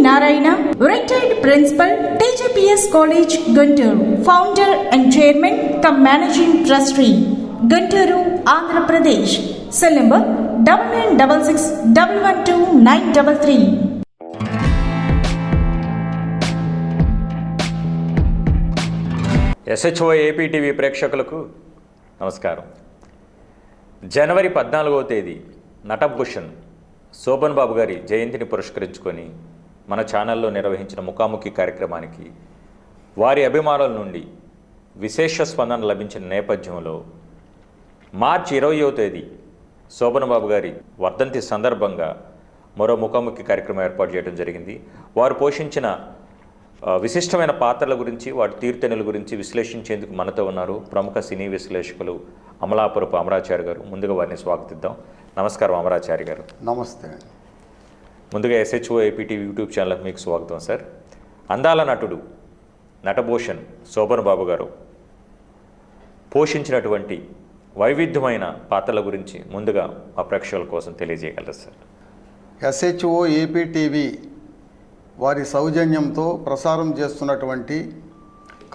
Narayana retired principal TGPS college Guntur founder and chairman cum managing trustee Guntur Andhra Pradesh cell number double nine double six double one two nine double three SHO AP TV ప్రేక్షకులకు నమస్కారం. జనవరి పద్నాలుగవ తేదీ నటభూషణ్ శోభన్ బాబు గారి జయంతిని పురస్కరించుకొని మన ఛానల్లో నిర్వహించిన ముఖాముఖి కార్యక్రమానికి వారి అభిమానుల నుండి విశేష స్పందన లభించిన నేపథ్యంలో మార్చి ఇరవయో తేదీ శోభనబాబు గారి వర్ధంతి సందర్భంగా మరో ముఖాముఖి కార్యక్రమం ఏర్పాటు చేయడం జరిగింది. వారు పోషించిన విశిష్టమైన పాత్రల గురించి వాటి తీర్థనుల గురించి విశ్లేషించేందుకు మనతో ఉన్నారు ప్రముఖ సినీ విశ్లేషకులు అమలాపురపు అమరాచారి గారు. ముందుగా వారిని స్వాగతిద్దాం. నమస్కారం అమరాచారి గారు. నమస్తే. ముందుగా ఎస్హెచ్ఓ ఏపీటీవీ యూట్యూబ్ ఛానల్కి మీకు స్వాగతం సార్. అందాల నటుడు నటభూషణ్ శోభన్ బాబు గారు పోషించినటువంటి వైవిధ్యమైన పాత్రల గురించి ముందుగా మా ప్రేక్షకుల కోసం తెలియజేయగలరు సార్? ఎస్హెచ్ఓ ఏపీ టీవీ వారి సౌజన్యంతో ప్రసారం చేస్తున్నటువంటి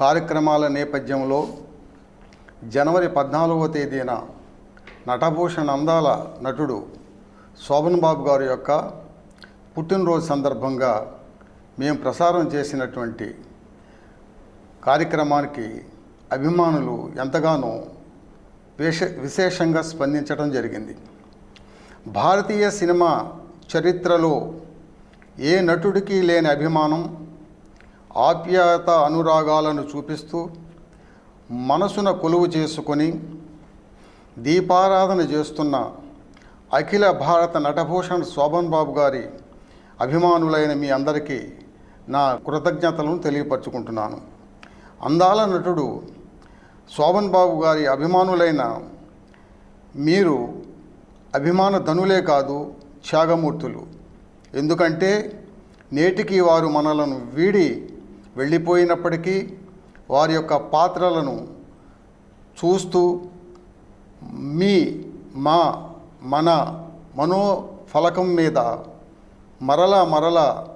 కార్యక్రమాల నేపథ్యంలో జనవరి పద్నాలుగవ తేదీన నటభూషణ్ అందాల నటుడు శోభన్ బాబు గారి యొక్క పుట్టినరోజు సందర్భంగా మేము ప్రసారం చేసినటువంటి కార్యక్రమానికి అభిమానులు ఎంతగానో విశ విశేషంగా స్పందించడం జరిగింది. భారతీయ సినిమా చరిత్రలో ఏ నటుడికి లేని అభిమానం ఆప్యాయత అనురాగాలను చూపిస్తూ మనసున కొలువు చేసుకొని దీపారాధన చేస్తున్న అఖిల భారత నటభూషణ్ శోభన్ బాబు గారి అభిమానులైన మీ అందరికీ నా కృతజ్ఞతలను తెలియపరచుకుంటున్నాను. అందాల నటుడు శోభన్ బాబు గారి అభిమానులైన మీరు అభిమాన ధనులే కాదు త్యాగమూర్తులు. ఎందుకంటే నేటికి వారు మనలను వీడి వెళ్ళిపోయినప్పటికీ వారి యొక్క పాత్రలను చూస్తూ మీ మా మన మనోఫలకం మీద మరల మరల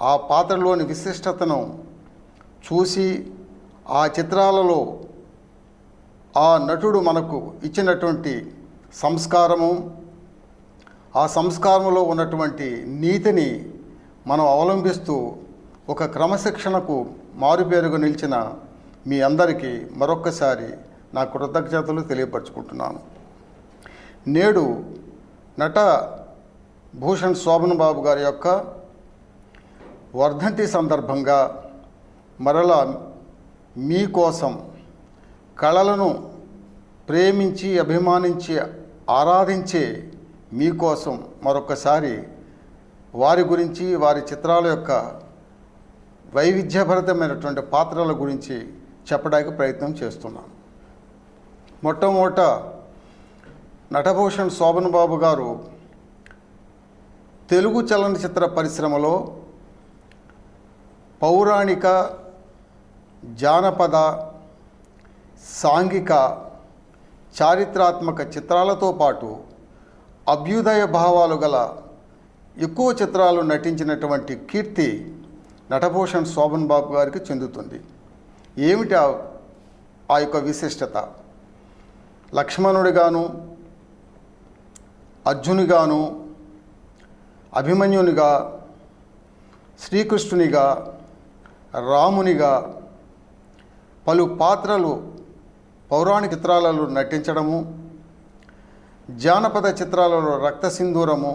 ఆ పాత్రలోని విశిష్టతను చూసి ఆ చిత్రాలలో ఆ నటుడు మనకు ఇచ్చినటువంటి సంస్కారము ఆ సంస్కారంలో ఉన్నటువంటి నీతిని మనం అవలంబిస్తూ ఒక క్రమశిక్షణకు మారుపేరుగా నిలిచిన మీ అందరికీ మరొక్కసారి నా కృతజ్ఞతలు తెలియపరచుకుంటున్నాను. నేడు నట భూషణ్ శోభన్ బాబు గారి యొక్క వర్ధంతి సందర్భంగా మరలా మీకోసం కళలను ప్రేమించి అభిమానించి ఆరాధించే మీకోసం మరొకసారి వారి గురించి వారి చిత్రాల యొక్క వైవిధ్యభరితమైనటువంటి పాత్రల గురించి చెప్పడానికి ప్రయత్నం చేస్తున్నాను. మొట్టమొదట నటభూషణ్ శోభన్ బాబు గారు తెలుగు చలనచిత్ర పరిశ్రమలో పౌరాణిక జానపద సాంఘిక చారిత్రాత్మక చిత్రాలతో పాటు అభ్యుదయ భావాలు గల ఎక్కువ చిత్రాలు నటించినటువంటి కీర్తి నటభూషణ్ శోభన్ బాబు గారికి చెందుతుంది. ఏమిటి ఆ- ఆ యొక్క విశిష్టత? లక్ష్మణుడిగాను అర్జునిగాను అభిమన్యునిగా శ్రీకృష్ణునిగా రామునిగా పలు పాత్రలు పౌరాణిక చిత్రాలలో నటించడము జానపద చిత్రాలలో రక్తసింధూరము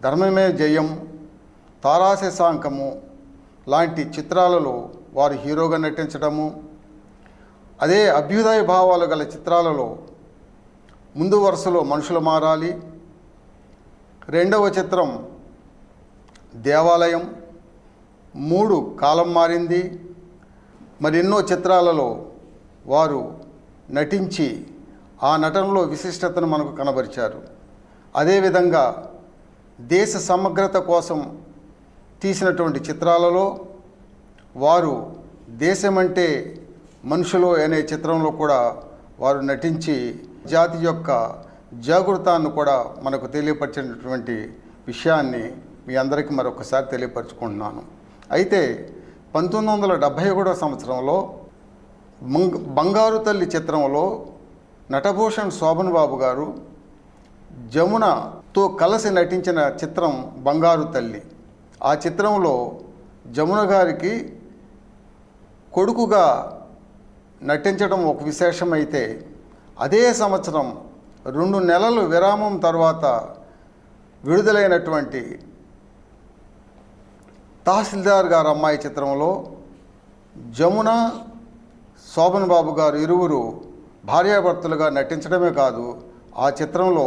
ధర్మమే జయం తారాశశాంకము లాంటి చిత్రాలలో వారు హీరోగా నటించడము అదే అభ్యుదయ భావాలు గల చిత్రాలలో ముందు వరుసలో మనుషులు మారాలి రెండవ చిత్రం దేవాలయం. మూడు కాలం మారింది. మరెన్నో చిత్రాలలో వారు నటించి ఆ నటనలో విశిష్టతను మనకు కనబరిచారు. అదేవిధంగా దేశ సమగ్రత కోసం తీసినటువంటి చిత్రాలలో వారు దేశమంటే మనుషులు అనే చిత్రంలో కూడా వారు నటించి జాతి యొక్క జాగృతాన్ని కూడా మనకు తెలియపరిచినటువంటి విషయాన్ని మీ అందరికీ మరొకసారి తెలియపరచుకుంటున్నాను. అయితే పంతొమ్మిది వందల డెబ్భై ఒకటో సంవత్సరంలో బంగారు తల్లి చిత్రంలో నటభూషణ్ శోభన్ బాబు గారు జమునతో కలిసి నటించిన చిత్రం బంగారు తల్లి. ఆ చిత్రంలో జమున గారికి కొడుకుగా నటించడం ఒక విశేషమైతే అదే సంవత్సరం రెండు నెలలు విరామం తర్వాత విడుదలైనటువంటి తహసీల్దార్ గారు అమ్మాయి చిత్రంలో జమున శోభన్ బాబు గారు ఇరువురు భార్యాభర్తలుగా నటించడమే కాదు ఆ చిత్రంలో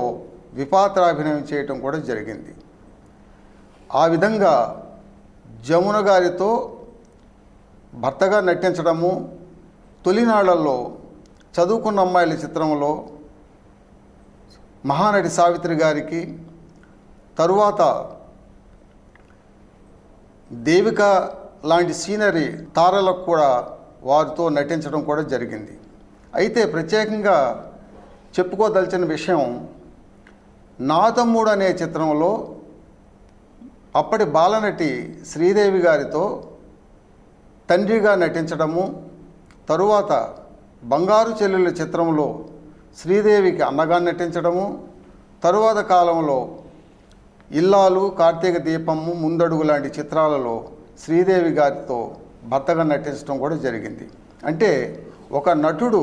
విపాత్రాభినయం చేయటం కూడా జరిగింది. ఆ విధంగా జమున గారితో భర్తగా నటించడము తొలినాళ్ళలో చదువుకున్న అమ్మాయిల చిత్రంలో మహానటి సావిత్రి గారికి తరువాత దేవిక లాంటి సీనరీ తారలకు కూడా వారితో నటించడం కూడా జరిగింది. అయితే ప్రత్యేకంగా చెప్పుకోదలిచిన విషయం నాతమ్ముడు అనే చిత్రంలో అప్పటి బాలనటి శ్రీదేవి గారితో తండ్రిగా నటించడము తరువాత బంగారు చెల్లెళ్ళ చిత్రంలో శ్రీదేవికి అన్నగా నటించడము తరువాత కాలంలో ఇల్లాలు కార్తీక దీపము ముందడుగు లాంటి చిత్రాలలో శ్రీదేవి గారితో భర్తగా నటించడం కూడా జరిగింది. అంటే ఒక నటుడు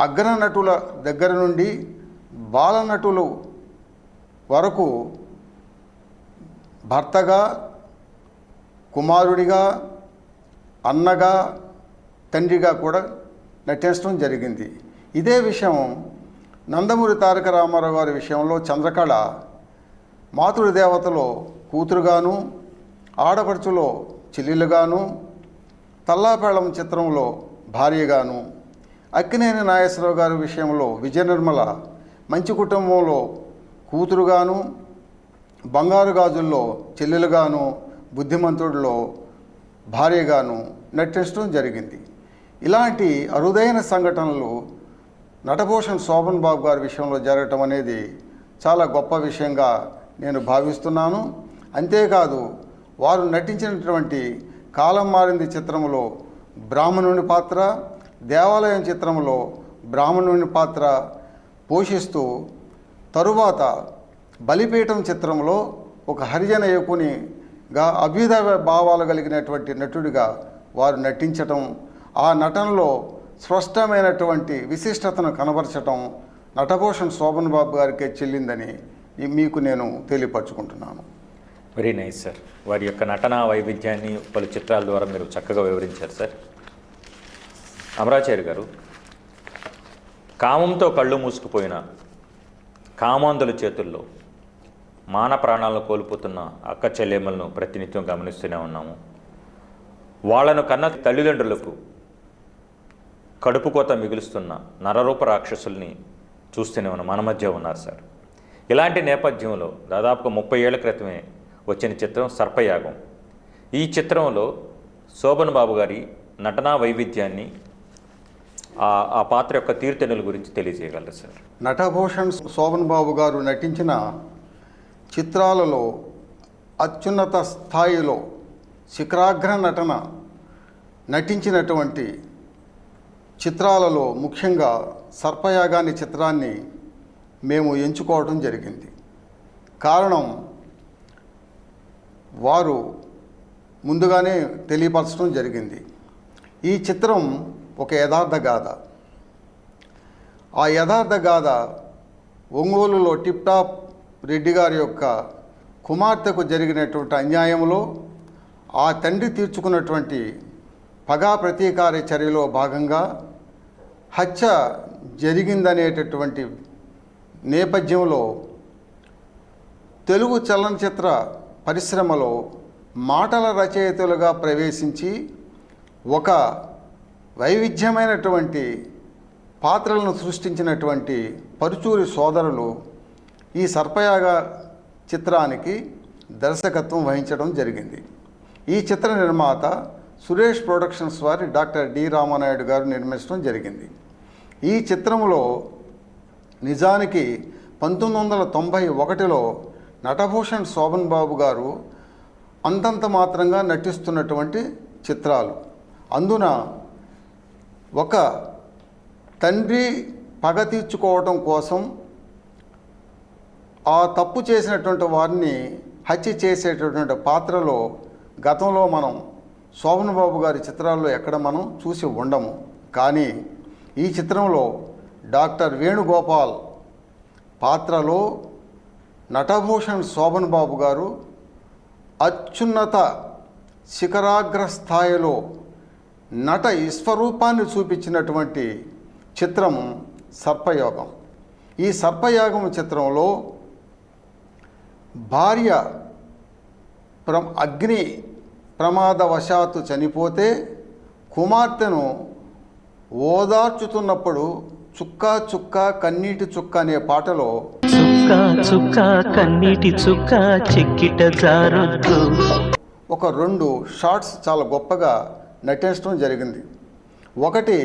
అగ్ర నటుల దగ్గర నుండి బాల నటులు వరకు భర్తగా కుమారుడిగా అన్నగా తండ్రిగా కూడా నటించడం జరిగింది. ఇదే విషయం నందమూరి తారక రామారావు గారి విషయంలో చంద్రకళ మాతృదేవతలో కూతురుగాను ఆడపడుచులో చెల్లెలుగాను తల్లాపేళం చిత్రంలో భార్యగాను అక్కినేని నాగేశ్వరరావు గారి విషయంలో విజయ నిర్మల మంచి కుటుంబంలో కూతురుగాను బంగారు గాజుల్లో చెల్లెలుగాను బుద్ధిమంతుడిలో భార్యగాను నటించడం జరిగింది. ఇలాంటి అరుదైన సంఘటనలు నటభూషణ్ శోభన్ బాబు గారి విషయంలో జరగటం అనేది చాలా గొప్ప విషయంగా నేను భావిస్తున్నాను. అంతేకాదు వారు నటించినటువంటి కాలం మారింది చిత్రంలో బ్రాహ్మణుని పాత్ర దేవాలయం చిత్రంలో బ్రాహ్మణుని పాత్ర పోషిస్తూ తరువాత బలిపీఠం చిత్రంలో ఒక హరిజన యువకునిగా అభ్యుదయ భావాలు కలిగినటువంటి నటుడిగా వారు నటించటం ఆ నటనలో స్పష్టమైనటువంటి విశిష్టతను కనబరచటం నటభూషణ్ శోభన్ బాబు గారికే చెల్లిందని మీకు నేను తెలియపరచుకుంటున్నాను. వెరీ నైస్ సార్ వారి యొక్క నటనా వైవిధ్యాన్ని పలు చిత్రాల ద్వారా మీరు చక్కగా వివరించారు సార్ అమరాచారి గారు కామంతో కళ్ళు మూసుకుపోయిన కామాంధుల చేతుల్లో మాన ప్రాణాలను కోల్పోతున్న అక్క చెల్లెమ్మలను ప్రతినిత్యం గమనిస్తూనే ఉన్నాము. వాళ్ళను కన్న తల్లిదండ్రులకు కడుపు కోత మిగులుస్తున్న నరరూప రాక్షసుల్ని చూస్తూనే ఉన్న మన మధ్య ఉన్నారు సార్. ఇలాంటి నేపథ్యంలో దాదాపుగా ముప్పై ఏళ్ళ క్రితమే వచ్చిన చిత్రం సర్పయాగం. ఈ చిత్రంలో శోభన్ బాబు గారి నటనా వైవిధ్యాన్ని ఆ ఆ పాత్ర యొక్క తీరుతెన్నుల గురించి తెలియజేయగలరు సార్. నటభూషణ్ శోభన్ బాబు గారు నటించిన చిత్రాలలో అత్యున్నత స్థాయిలో శిఖరాగ్ర నటన నటించినటువంటి చిత్రాలలో ముఖ్యంగా సర్పయాగాని చిత్రాన్ని మేము ఎంచుకోవడం జరిగింది. కారణం వారు ముందుగానే తెలియపరచడం జరిగింది. ఈ చిత్రం ఒక యథార్థ గాథ. ఆ యథార్థ గాథ ఒంగోలులో టిప్టాప్ రెడ్డి గారి యొక్క కుమార్తెకు జరిగినటువంటి అన్యాయంలో ఆ తండ్రి తీర్చుకున్నటువంటి పగా ప్రతీకార చర్యలో భాగంగా హత్య జరిగిందనేటటువంటి నేపథ్యంలో తెలుగు చలనచిత్ర పరిశ్రమలో మాటల రచయితలుగా ప్రవేశించి ఒక వైవిధ్యమైనటువంటి పాత్రలను సృష్టించినటువంటి పరుచూరి సోదరులు ఈ సర్పయాగ చిత్రానికి దర్శకత్వం వహించడం జరిగింది. ఈ చిత్ర నిర్మాత సురేష్ ప్రొడక్షన్స్ వారి డాక్టర్ డి రామానాయుడు గారు నిర్మించడం జరిగింది. ఈ చిత్రంలో నిజానికి పంతొమ్మిది వందల తొంభై ఒకటిలో నటభూషణ్ శోభన్ బాబు గారు అంతంత మాత్రంగా నటిస్తున్నటువంటి చిత్రాలు. అందున ఒక తండ్రి పగ తీర్చుకోవటం కోసం ఆ తప్పు చేసినటువంటి వారిని హత్య చేసేటటువంటి పాత్రలో గతంలో మనం శోభన్ బాబు గారి చిత్రాల్లో ఎక్కడ మనం చూసి ఉండము. కానీ ఈ చిత్రంలో డాక్టర్ వేణుగోపాల్ పాత్రలో నటభూషణ్ శోభన్ బాబు గారు అత్యున్నత శిఖరాగ్ర స్థాయిలో నట విశ్వరూపాన్ని చూపించినటువంటి చిత్రం సర్పయోగం. ఈ సర్పయాగం చిత్రంలో భార్య ప్ర అగ్ని ప్రమాదవశాత్తు చనిపోతే కుమార్తెను ఓదార్చుతున్నప్పుడు చుక్క చుక్క కన్నీటి చుక్క అనే పాటలో చుక్క చుక్క కన్నీటి చుక్క చెక్కిట జారొద్దు. ఒక రెండు షార్ట్స్ చాలా గొప్పగా నటించడం జరిగింది. ఒకటి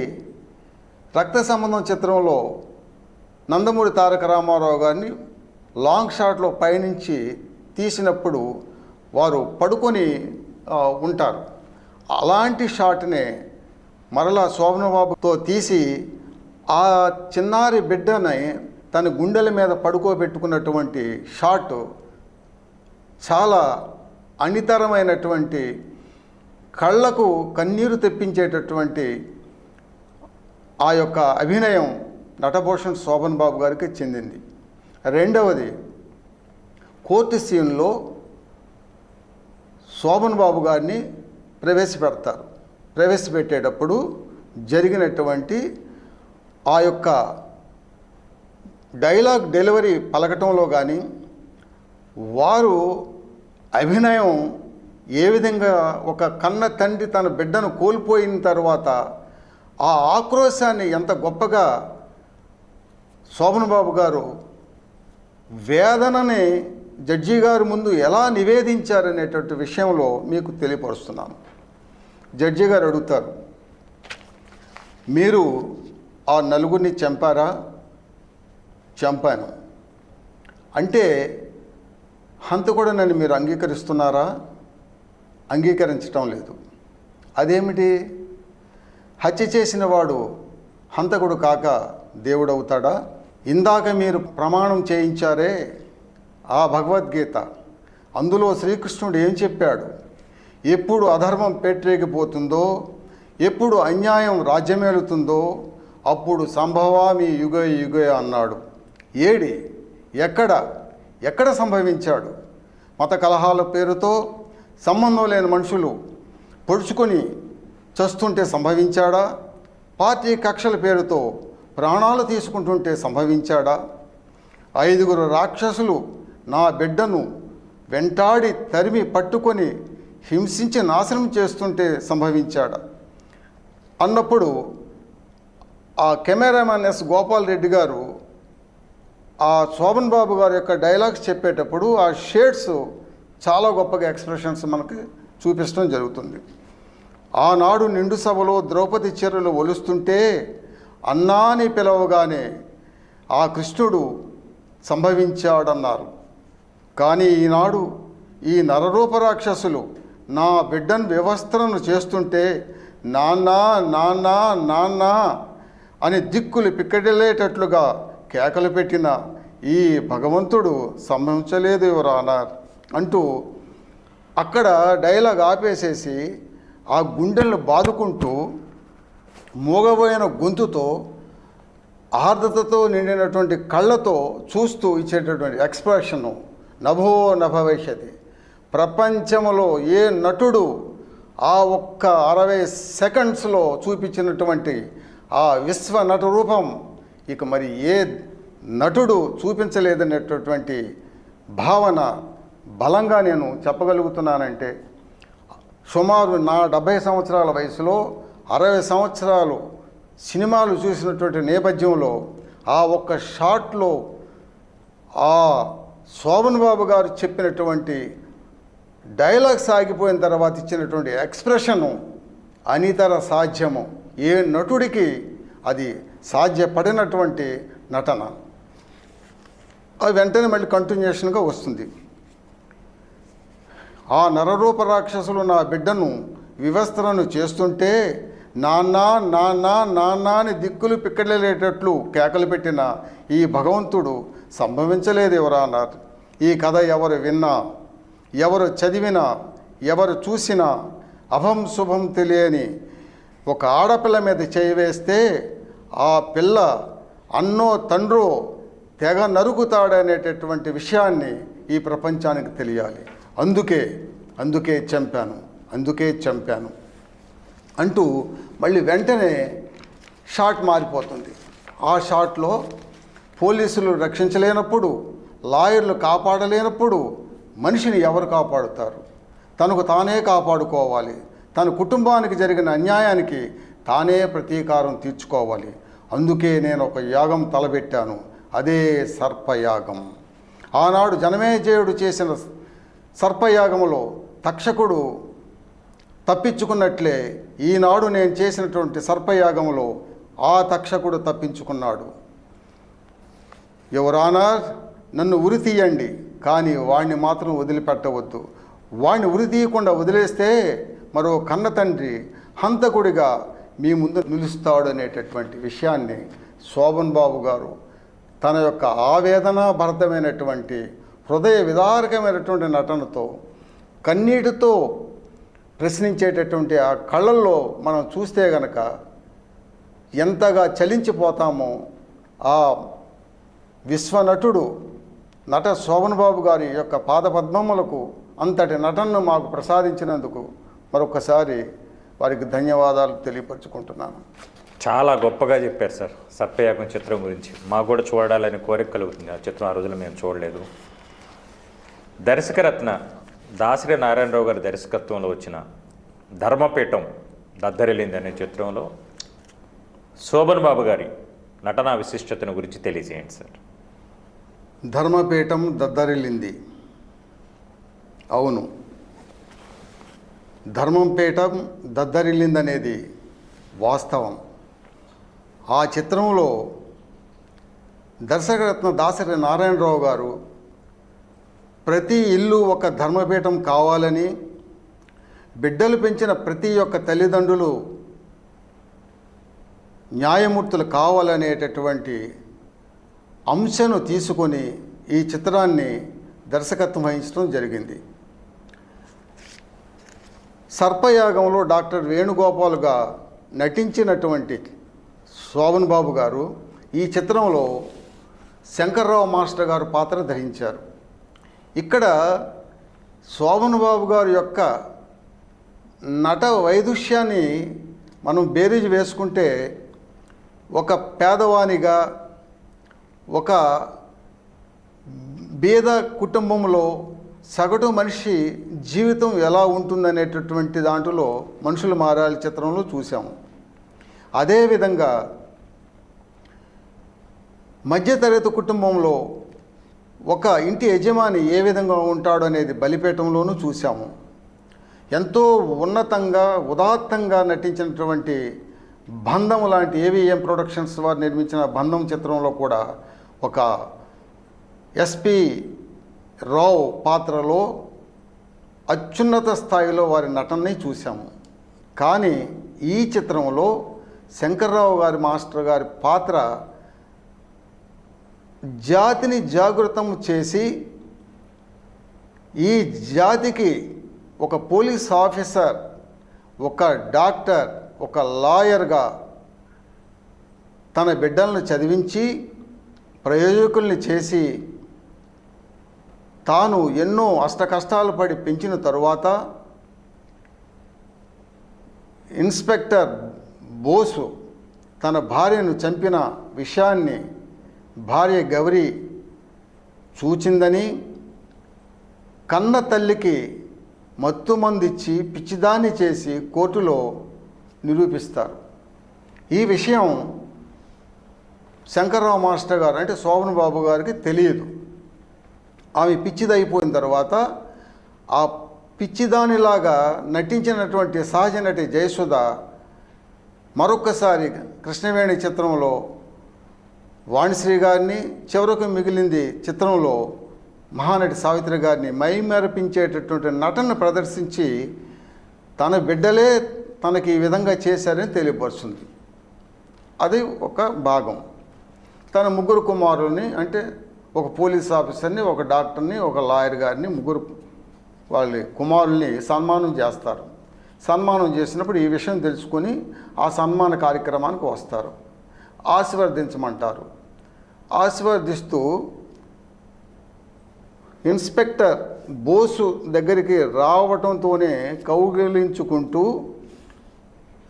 రక్త సంబంధం చిత్రంలో నందమూరి తారక రామారావు గారిని లాంగ్ షాట్లో పైనుంచి తీసినప్పుడు వారు పడుకొని ఉంటారు. అలాంటి షాట్నే మరలా శోభనబాబుతో తీసి ఆ చిన్నారి బిడ్డని తన గుండెల మీద పడుకోబెట్టుకున్నటువంటి షాట్ చాలా అనితరమైనటువంటి కళ్ళకు కన్నీరు తెప్పించేటటువంటి ఆ యొక్క అభినయం నటభూషణ్ శోభన్ బాబు గారికి చెందింది. రెండవది కోర్టు సీన్లో శోభన్ బాబు గారిని ప్రవేశపెడతారు. ప్రవేశపెట్టేటప్పుడు జరిగినటువంటి ఆ యొక్క డైలాగ్ డెలివరీ పలకటంలో కానీ వారు అభినయం ఏ విధంగా ఒక కన్న తండ్రి తన బిడ్డను కోల్పోయిన తర్వాత ఆ ఆక్రోశాన్ని ఎంత గొప్పగా శోభన్ బాబు గారు వేదనని జడ్జి గారి ముందు ఎలా నివేదించారనేటువంటి విషయంలో మీకు తెలియపరుస్తున్నాను. జడ్జి గారు అడుగుతారు. మీరు ఆ నలుగురిని చంపారా? చంపాను. అంటే కూడా నన్ను మీరు అంగీకరిస్తున్నారా? అంగీకరించటం లేదు. అదేమిటి? హత్య చేసిన వాడు హంతకుడు కాక దేవుడవుతాడా? ఇందాక మీరు ప్రమాణం చేయించారే ఆ భగవద్గీత. అందులో శ్రీకృష్ణుడు ఏం చెప్పాడు? ఎప్పుడు అధర్మం పెట్టలేకపోతుందో ఎప్పుడు అన్యాయం రాజ్యమేలుతుందో అప్పుడు సంభవామి యుగ యుగ అన్నాడు. ఏడి? ఎక్కడ? ఎక్కడ సంభవించాడు? మత కలహాల పేరుతో సంబంధం లేని మనుషులు పొడుచుకొని చస్తుంటే సంభవించాడా? పార్టీ కక్షల పేరుతో ప్రాణాలు తీసుకుంటుంటే సంభవించాడా? ఐదుగురు రాక్షసులు నా బిడ్డను వెంటాడి తరిమి పట్టుకొని హింసించి నాశనం చేస్తుంటే సంభవించాడు. అన్నప్పుడు ఆ కెమెరామ్యాన్ ఎస్ గోపాల్ రెడ్డి గారు ఆ శోభన్ బాబు గారి యొక్క డైలాగ్స్ చెప్పేటప్పుడు ఆ షేడ్స్ చాలా గొప్పగా ఎక్స్ప్రెషన్స్ మనకి చూపించడం జరుగుతుంది. ఆనాడు నిండు సభలో ద్రౌపది చర్యలు ఒలుస్తుంటే అన్నాని పిలవగానే ఆ కృష్ణుడు సంభవించాడన్నారు. కానీ ఈనాడు ఈ నరరూపరాక్షసులు నా బిడ్డను వ్యవస్థలను చేస్తుంటే నాన్న నాన్న నాన్న అని దిక్కులు పిక్కడిల్లేటట్లుగా కేకలు పెట్టిన ఈ భగవంతుడు సంభవించలేదు ఎవరానార్ అంటూ అక్కడ డైలాగ్ ఆపేసేసి ఆ గుండెలను బాదుకుంటూ మూగబోయిన గొంతుతో ఆర్ద్రతతో నిండినటువంటి కళ్ళతో చూస్తూ ఇచ్చేటటువంటి ఎక్స్ప్రెషను నభో నభవిష్యతి ప్రపంచంలో ఏ నటుడు ఆ ఒక్క అరవై సెకండ్స్లో చూపించినటువంటి ఆ విశ్వ నట రూపం ఇక మరి ఏ నటుడు చూపించలేదనేటటువంటి భావన బలంగా నేను చెప్పగలుగుతున్నానంటే సుమారు నా డెబ్భై సంవత్సరాల వయసులో అరవై సంవత్సరాలు సినిమాలు చూసినటువంటి నేపథ్యంలో ఆ ఒక్క షాట్లో ఆ శోభన్ బాబు గారు చెప్పినటువంటి డైలాగ్ సాగిపోయిన తర్వాత ఇచ్చినటువంటి ఎక్స్ప్రెషను అనితర సాధ్యము. ఏ నటుడికి అది సాధ్యపడినటువంటి నటన? అది వెంటనే మళ్ళీ కంటిన్యూషన్గా వస్తుంది. ఆ నరరూప రాక్షసులు నా బిడ్డను వివస్త్రను చేస్తుంటే నాన్న నాన్న నాన్న అని దిక్కులు పిక్కలేటట్లు కేకలు పెట్టిన ఈ భగవంతుడు సంభవించలేదు ఎవరా అన్నారు. ఈ కథ ఎవరు విన్నా ఎవరు చదివినా ఎవరు చూసినా అభం శుభం తెలియని ఒక ఆడపిల్ల మీద చేయవేస్తే ఆ పిల్ల అన్నో తండ్రో తెగ నరుకుతాడనేటటువంటి విషయాన్ని ఈ ప్రపంచానికి తెలియాలి. అందుకే అందుకే చంపాను అందుకే చంపాను అంటూ మళ్ళీ వెంటనే షాట్ మారిపోతుంది. ఆ షాట్లో పోలీసులు రక్షించలేనప్పుడు లాయర్లు కాపాడలేనప్పుడు మనిషిని ఎవరు కాపాడుతారు? తనకు తానే కాపాడుకోవాలి. తన కుటుంబానికి జరిగిన అన్యాయానికి తానే ప్రతీకారం తీర్చుకోవాలి. అందుకే నేను ఒక యాగం తలబెట్టాను. అదే సర్పయాగం. ఆనాడు జనమేజయుడు చేసిన సర్పయాగంలో తక్షకుడు తప్పించుకున్నట్లే ఈనాడు నేను చేసినటువంటి సర్పయాగంలో ఆ తక్షకుడు తప్పించుకున్నాడు. ఎవరానా నన్ను ఉరి తీయండి. కానీ వాణ్ణి మాత్రం వదిలిపెట్టవద్దు. వాణ్ణి ఉరి తీయకుండా వదిలేస్తే మరో కన్న తండ్రి హంతకుడిగా మీ ముందు నిలుస్తాడు అనేటటువంటి విషయాన్ని శోభన్ బాబు గారు తన యొక్క ఆవేదన భరితమైనటువంటి హృదయ విదారకమైనటువంటి నటనతో కన్నీటితో ప్రశ్నించేటటువంటి ఆ కళ్ళల్లో మనం చూస్తే గనక ఎంతగా చలించిపోతామో ఆ విశ్వనటుడు నట శోభన్ బాబు గారి యొక్క పాదపద్మములకు అంతటి నటనను మాకు ప్రసాదించినందుకు మరొకసారి వారికి ధన్యవాదాలు తెలియపరుచుకుంటున్నాను. చాలా గొప్పగా చెప్పారు సార్ సర్పయాగం చిత్రం గురించి. మాకు కూడా చూడాలని కోరిక కలుగుతుంది. ఆ చిత్రం ఆ రోజులు మేము చూడలేదు. దర్శకరత్న దాసరి నారాయణరావు గారి దర్శకత్వంలో వచ్చిన ధర్మపీఠం దద్దరిల్లింది అనే చిత్రంలో శోభన్ బాబు గారి నటనా విశిష్టతను గురించి తెలియజేయండి సార్. ధర్మపీఠం దద్దరిల్లింది. అవును. ధర్మంపీఠం దద్దరిల్లిందనేది వాస్తవం. ఆ చిత్రంలో దర్శకరత్న దాసరి నారాయణరావు గారు ప్రతి ఇల్లు ఒక ధర్మపీఠం కావాలని బిడ్డలు పెంచిన ప్రతి ఒక్క తల్లిదండ్రులు న్యాయమూర్తులు కావాలనేటటువంటి అంశను తీసుకొని ఈ చిత్రాన్ని దర్శకత్వం వహించడం జరిగింది. సర్పయాగంలో డాక్టర్ వేణుగోపాల్గా నటించినటువంటి శోభన్ బాబు గారు ఈ చిత్రంలో శంకర్రావు మాస్టర్ గారు పాత్ర ధరించారు. ఇక్కడ శోభన్ బాబు గారి యొక్క నట వైదుష్యాన్ని మనం బేరీజ్ వేసుకుంటే ఒక పేదవానిగా ఒక బీద కుటుంబంలో సగటు మనిషి జీవితం ఎలా ఉంటుందనేటటువంటి దాంట్లో మనుషులు మారాలి చిత్రంలో చూసాము అదేవిధంగా మధ్యతరగతి కుటుంబంలో ఒక ఇంటి యజమాని ఏ విధంగా ఉంటాడు అనేది బలిపీఠంలోనూ చూసాము ఎంతో ఉన్నతంగా ఉదాత్తంగా నటించినటువంటి బంధం లాంటి ఏవిఎం ప్రొడక్షన్స్ వారు నిర్మించిన బంధం చిత్రంలో కూడా ఒక ఎస్పి రావు పాత్రలో అత్యున్నత స్థాయిలో వారి నటనని చూశాము. కానీ ఈ చిత్రంలో శంకర్రావు గారి మాస్టర్ గారి పాత్ర జాతిని జాగృతం చేసి ఈ జాతికి ఒక పోలీస్ ఆఫీసర్ ఒక డాక్టర్ ఒక లాయర్గా తన బిడ్డలను చదివించి ప్రయోజకుల్ని చేసి తాను ఎన్నో అష్ట కష్టాలు పడి పెంచిన తరువాత ఇన్స్పెక్టర్ బోసు తన భార్యను చంపిన విషయాన్ని భార్య గౌరి చూచిందని కన్న తల్లికి మత్తు మందిచ్చి పిచ్చిదాన్ని చేసి కోర్టులో నిరూపిస్తారు. ఈ విషయం శంకర్రావు మాస్టర్ గారు అంటే శోభన్ బాబు గారికి తెలియదు. ఆమె పిచ్చిదైపోయిన తర్వాత ఆ పిచ్చిదానిలాగా నటించినటువంటి సహజ నటి జయసుధ మరొక్కసారి కృష్ణవేణి చిత్రంలో వాణిశ్రీ గారిని చివరకు మిగిలింది చిత్రంలో మహానటి సావిత్రి గారిని మైమెరపించేటటువంటి నటన ప్రదర్శించి తన బిడ్డలే తనకి ఈ విధంగా చేశారని తెలియపరుస్తుంది. అది ఒక భాగం. తన ముగ్గురు కుమారుల్ని అంటే ఒక పోలీస్ ఆఫీసర్ని ఒక డాక్టర్ని ఒక లాయర్ గారిని ముగ్గురు వాళ్ళ కుమారుల్ని సన్మానం చేస్తారు. సన్మానం చేసినప్పుడు ఈ విషయం తెలుసుకొని ఆ సన్మాన కార్యక్రమానికి వస్తారు. ఆశీర్వదించమంటారు. ఆశీర్వదిస్తూ ఇన్స్పెక్టర్ బోసు దగ్గరికి రావటంతోనే కౌగిలించుకుంటూ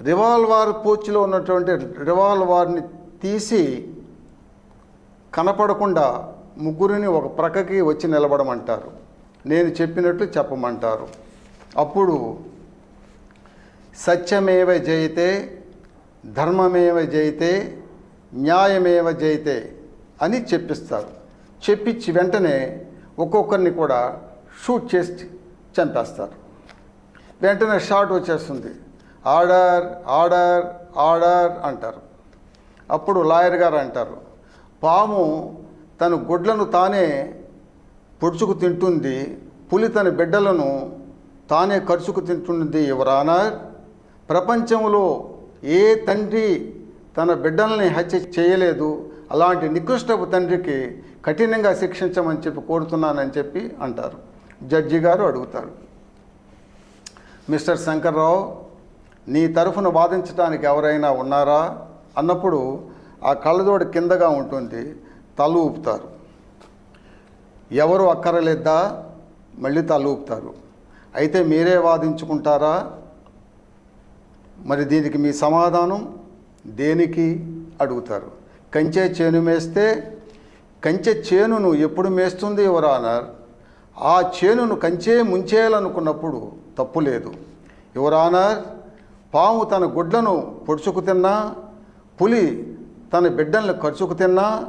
రివాల్వార్ పోచ్లో ఉన్నటువంటి రివాల్వార్ని తీసి కనపడకుండా ముగ్గురిని ఒక ప్రక్కకి వచ్చి నిలబడమంటారు. నేను చెప్పినట్లు చెప్పమంటారు. అప్పుడు సత్యమేవ జయితే ధర్మమేవ జయితే న్యాయమేవ జయితే అని చెప్పిస్తారు. చెప్పించి వెంటనే ఒక్కొక్కరిని కూడా షూట్ చేసి చంపేస్తారు. వెంటనే షాట్ వచ్చేస్తుంది. ఆర్డర్ ఆర్డర్ ఆర్డర్ అంటారు. అప్పుడు లాయర్ గారు అంటారు పాము తన గుడ్లను తానే పొడుచుకు తింటుంది పులి తన బిడ్డలను తానే ఖర్చుకు తింటుంది ఎవరానర్ ప్రపంచంలో ఏ తండ్రి తన బిడ్డల్ని హత్య చేయలేదు అలాంటి నికృష్టపు తండ్రికి కఠినంగా శిక్షించమని చెప్పి కోరుతున్నానని చెప్పి అంటారు. జడ్జి గారు అడుగుతారు. మిస్టర్ శంకర్రావు నీ తరఫున వాదించడానికి ఎవరైనా ఉన్నారా? అన్నప్పుడు ఆ కళ్ళజోడు కిందగా ఉంటుంది తల ఊపుతారు. ఎవరు అక్కరలేద్దా? మళ్ళీ తల ఊపుతారు. అయితే మీరే వాదించుకుంటారా? మరి దీనికి మీ సమాధానం? దేనికి? అడుగుతారు. కంచె చేను మేస్తే కంచె చేనును ఎప్పుడు మేస్తుంది యువరానర్ ఆ చేనును కంచే ముంచేయాలనుకున్నప్పుడు తప్పు లేదు. యువరానర్ పాము తన గుడ్లను పొడుచుకు తిన్నా పులి తన బిడ్డలను ఖర్చుకు తిన్నా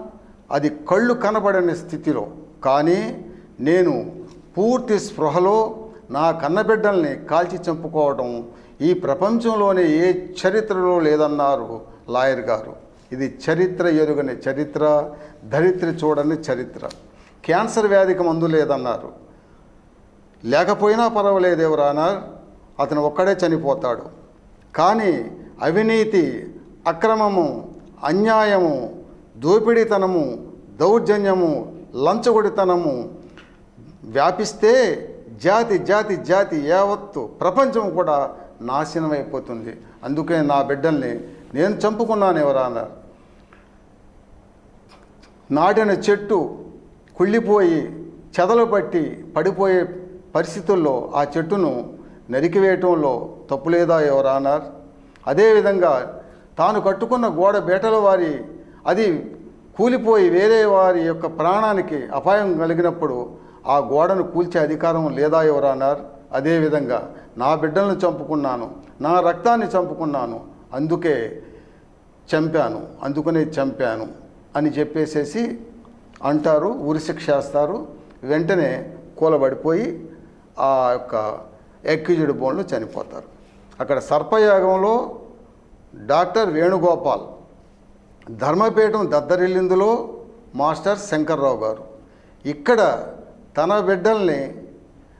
అది కళ్ళు కనబడని స్థితిలో. కానీ నేను పూర్తి స్పృహలో నా కన్నబిడ్డల్ని కాల్చి చంపుకోవడం ఈ ప్రపంచంలోనే ఏ చరిత్రలో లేదన్నారు లాయర్ గారు. ఇది చరిత్ర ఎరుగని చరిత్ర ధరిత్రి చూడని చరిత్ర. క్యాన్సర్ వ్యాధికి మందు లేదన్నారు. లేకపోయినా పర్వాలేదు ఎవరానర్ అతను ఒక్కడే చనిపోతాడు. కానీ అవినీతి అక్రమము అన్యాయము దోపిడీతనము దౌర్జన్యము లంచగొడితనము వ్యాపిస్తే జాతి జాతి జాతి యావత్తు ప్రపంచం కూడా నాశనం అయిపోతుంది అందుకే నా బిడ్డల్ని నేను చంపుకున్నాను ఎవరన్నా నాటిన చెట్టు కుళ్ళిపోయి చెదలు పట్టి పడిపోయే పరిస్థితుల్లో ఆ చెట్టును నరికివేయటంలో తప్పులేదా ఎవరన్నారు అదేవిధంగా తాను కట్టుకున్న గోడ బేటల వారి అది కూలిపోయి వేరే వారి యొక్క ప్రాణానికి అపాయం కలిగినప్పుడు ఆ గోడను కూల్చే అధికారం లేదా ఎవరన్నారు? అదేవిధంగా నా బిడ్డలను చంపుకున్నాను నా రక్తాన్ని చంపుకున్నాను అందుకే చంపాను అందుకనే చంపాను అని చెప్పేసేసి అంటారు ఉరిశిక్ష వేస్తారు. వెంటనే కూలబడిపోయి ఆ యొక్క ఎక్యూజ్డ్ బోన్లు చనిపోతారు. అక్కడ సర్పయాగంలో డాక్టర్ వేణుగోపాల్. ధర్మపీఠం దద్దరిల్లిందులో మాస్టర్ శంకర్రావు గారు. ఇక్కడ తన బిడ్డల్ని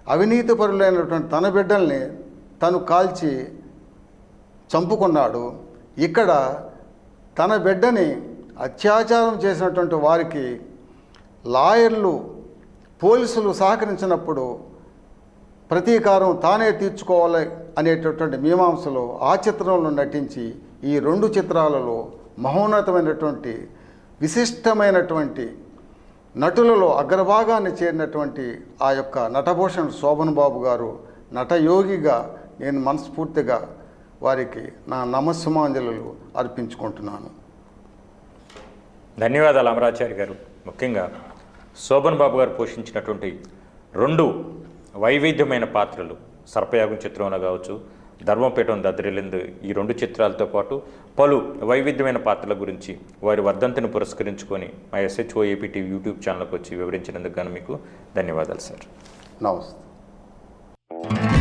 అవినీతి పరులైనటువంటి తన బిడ్డల్ని తను కాల్చి చంపుకున్నాడు. ఇక్కడ తన బిడ్డని అత్యాచారం చేసినటువంటి వారికి లాయర్లు పోలీసులు సహకరించినప్పుడు ప్రతీకారం తానే తీర్చుకోవాలి అనేటటువంటి మీమాంసలో ఆ చిత్రంలో నటించి ఈ రెండు చిత్రాలలో మహోన్నతమైనటువంటి విశిష్టమైనటువంటి నటులలో అగ్రభాగాన్ని చేరినటువంటి ఆ యొక్క నటభూషణ్ శోభన్ బాబు గారు నటయోగిగా నేను మనస్ఫూర్తిగా వారికి నా నమస్సుమాంజలు అర్పించుకుంటున్నాను. ధన్యవాదాలు అమరాచారి గారు. ముఖ్యంగా శోభన్ బాబు గారు పోషించినటువంటి రెండు వైవిధ్యమైన పాత్రలు సర్పయాగం చిత్రంలో కావచ్చు ధర్మపీఠం దద్దరిల్లింది. ఈ రెండు చిత్రాలతో పాటు పలు వైవిధ్యమైన పాత్రల గురించి వారి వర్ధంతిని పురస్కరించుకొని మా ఎస్హెచ్ఓ ఏపీ యూట్యూబ్ ఛానల్కి వచ్చి వివరించినందుకు గాను మీకు ధన్యవాదాలు సార్. నమస్తే.